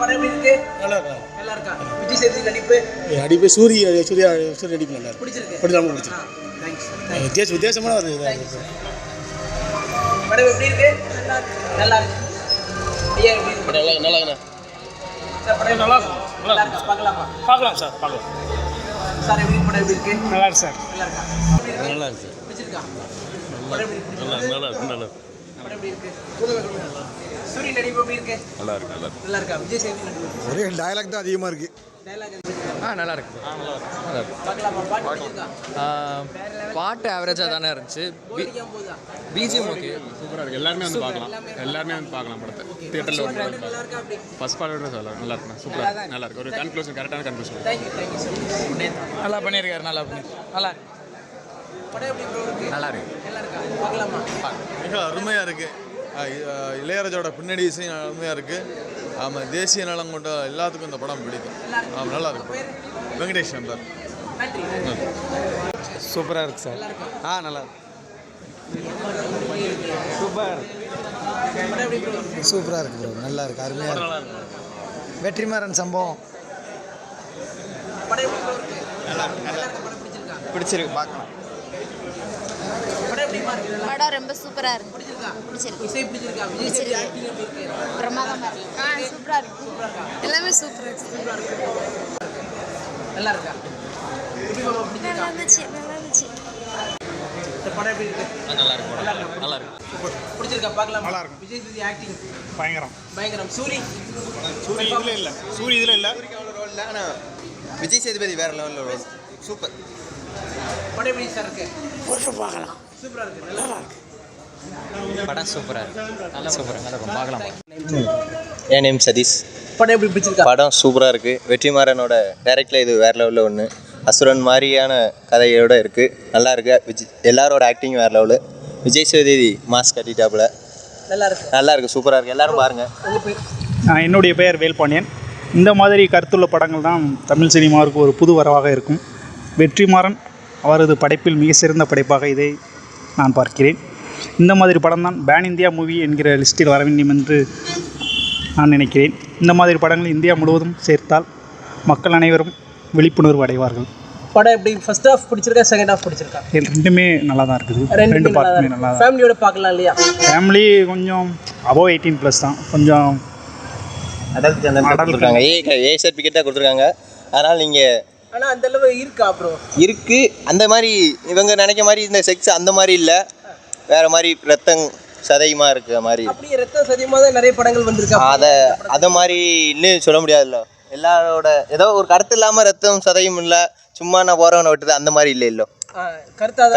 படம் எப்படி இருக்கு. நல்லா இருக்கா நல்லா இருக்கா விஜய் சேதுபதி நடிப்பு? நடிப்பு சூரிய சூர்யா சூரிய நடிப்பு நல்லா இருக்கு. பிடிச்சிருக்கு. படம் ரொம்ப பிடிச்சிருக்கு ஆ தேங்க்ஸ் வித்தியாச வித்தியாசமான ஒரு இதாக இருக்கு. படம் எப்படி இருக்கு? நல்லா இருக்கு. ஐயா எப்படி இருக்கு? நல்லா நல்லாங்கண்ணா சார் படம் நல்லா இருக்கு? நல்லா இருக்கா? பார்க்கலாமா? பார்க்கலாம் சார். பார்க்கலாம். சார் எப்படி படம் எப்படி இருக்கு? நல்லா இருக்கு சார். நல்லா இருக்கா? நல்லா இருக்கு பிடிச்சிருக்கா? படம் எப்படி பிடிச்சிருக்கு நல்லா இருக்கு நல்லா படம் எப்படி இருக்கு? சூரிய நடிப்பு எப்படி இருக்கு. நல்லா இருக்கு நல்லா இருக்கு நல்லா இருக்கா விஜய் சேதுபதி நடிப்பு ஒரே டயலாக் தான் அதிகமாக இருக்குது டைலாக் ஆ நல்லா இருக்கு பார்க்கலாமா? பாட்டு பாட்டு ஆவரேஜாக தானே இருந்துச்சு. BGM okay. சூப்பராக இருக்குது எல்லாருமே வந்து பார்க்கலாம். எல்லாருமே வந்து பார்க்கலாம் படத்தை. தியேட்டரில் இருக்கா அப்படி? ஃபஸ்ட் பார்ட் சொல்ல நல்லா இருக்கு. சூப்பராக இருக்கு. நல்லா இருக்கு. ஒரு கன்க்ளூஷன் கரெக்டான கன்க்ளூஷன் நல்லா பண்ணியிருக்காரு நல்லா பண்ணி நல்லா படம் எப்படி ப்ரோ இருக்கு நல்லா இருக்கு. நல்லா இருக்கா? பார்க்கலாமா? மிக அருமையாக இருக்குது இளையராஜாவோட பின்னணி இசை அருமையாக இருக்குது ஆமாம் தேசிய நலம் கொண்ட எல்லாத்துக்கும் இந்த படம் பிடிக்கும். ஆமாம் நல்லா இருக்கு. வெங்கடேஷ் நம்பர் நன்றி சூப்பராக இருக்குது சார். ஆ நல்லா சூப்பர். இருக்கு? சூப்பராக இருக்கு ப்ரோ நல்லா இருக்கு. அருமையாக இருக்கு. வெற்றிமாறன் சம்பவம். இருக்கு? இருக்கா பிடிச்சிருக்கு பார்க்கலாம். படம் ரொம்ப சூப்பரா இருக்கு. பிடிச்சிருக்கா? எப்படி இருக்கு? ஆ சூப்பரா இருக்கு. எல்லாமே சூப்பரா இருக்கு. நல்லா இருக்கா? நல்லா இருந்துச்சு நல்லா இருந்துச்சு. இந்த படம் எப்படி இருக்கு? நல்லா இருக்கு. நல்லா இருக்கு? நல்லா இருக்கு. பிடிச்சிருக்கா? பார்க்கலாம்? நல்லா இருக்கும் விஜய் சேதுபதி ஆக்டிங் பயங்கரம். பயங்கரம். சூரி? சூரிய இதில் இல்லை. சூரிய இதில் இல்லை. ஆனால் விஜய் சேதுபதி வேற லெவலில் சூப்பர். படம் எப்படி சார் இருக்கு? பார்க்கலாம். சூப்பரா இருக்கு. நல்லா இருக்கு. படம் சூப்பராக இருக்கு. நல்லா சூப்பராக நல்லா இருக்கும். பார்க்கலாம். என் நேம் சதீஷ். படம் எப்படி பிடிச்சிருக்கா? படம் சூப்பராக இருக்குது வெற்றிமாறனோட டைரக்டில் இது வேறு லெவலில் ஒன்று அசுரன் மாதிரியான கதையோட இருக்குது நல்லா இருக்கு. விஜய் எல்லாரோட ஆக்டிங் வேறு லெவலு விஜய் சேதுபதி மாஸ்க் கட்டிட்டாப்புல. நல்லா இருக்கு. நல்லா இருக்குது சூப்பராக இருக்குது எல்லாரும் பாருங்கள் என்னுடைய பெயர் வேல்பாண்டியன். இந்த மாதிரி கருத்துள்ள படங்கள் தான் தமிழ் சினிமாவுக்கு ஒரு புது வரவாக இருக்கும். வெற்றிமாறன் அவரது படைப்பில் மிக சிறந்த படைப்பாக இதை நான் பார்க்கிறேன். இந்த மாதிரி படம் தான் பேன் இந்தியா மூவி என்கிற லிஸ்டில் வர வேண்டும் என்று நான் நினைக்கிறேன். இந்த மாதிரி படங்கள் இந்தியா முழுவதும் சேர்த்தால் மக்கள் அனைவரும் விழிப்புணர்வு அடைவார்கள். படம் எப்படி? ஃபர்ஸ்ட் ஹாஃப் பிடிச்சிருக்கா செகண்ட் ஹாஃப் பிடிச்சிருக்கா? ரெண்டுமே நல்லா தான் இருக்குது ரெண்டு ரெண்டு பார்ட்டுமே நல்லா தான் ஃபேமிலியோட பார்க்கலாம் இல்லையா? ஃபேமிலி கொஞ்சம் அபோவ் எயிட்டீன் ப்ளஸ் தான். கொஞ்சம் அடல்ட் சேனல் கொடுத்துருக்காங்க ஏ ஏ சர்டிஃபிகேட் தான் கொடுத்துருக்காங்க. அதனால் நீங்கள் ஆனா அந்த அளவு இருக்கா ப்ரோ இருக்குது அந்த மாதிரி இவங்க நினைக்க மாதிரி இந்த செக்ஸ் அந்த மாதிரி இல்லை. வேறு மாதிரி ரத்தம் சதையுமா இருக்கிற மாதிரி. அப்படியே ரத்த சதியமா தான் நிறைய படங்கள் வந்திருக்கா. அதை அதை மாதிரி இன்னும் சொல்ல முடியாதுல்ல. எல்லாரோட ஏதோ ஒரு கருத்து இல்லாமல் ரத்தம் சதையும் இல்லை. சும்மா நான் போகிறவனை விட்டுது அந்த மாதிரி இல்லை இல்லை.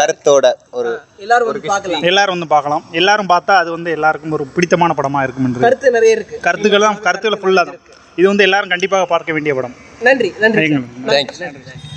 கருத்தோட ஒரு எல்லாரும் வந்து பார்க்கலாம். எல்லாரும் வந்து பார்க்கலாம். எல்லாரும் பார்த்தா அது வந்து எல்லாருக்கும் ஒரு பிடித்தமான படமாக இருக்கும் கருத்து நிறைய இருக்கு. கருத்துக்கள்லாம் கருத்துக்கள் ஃபுல்லாக இது வந்து எல்லாரும் கண்டிப்பாக பார்க்க வேண்டிய படம். நன்றி நன்றி. தேங்க்யூ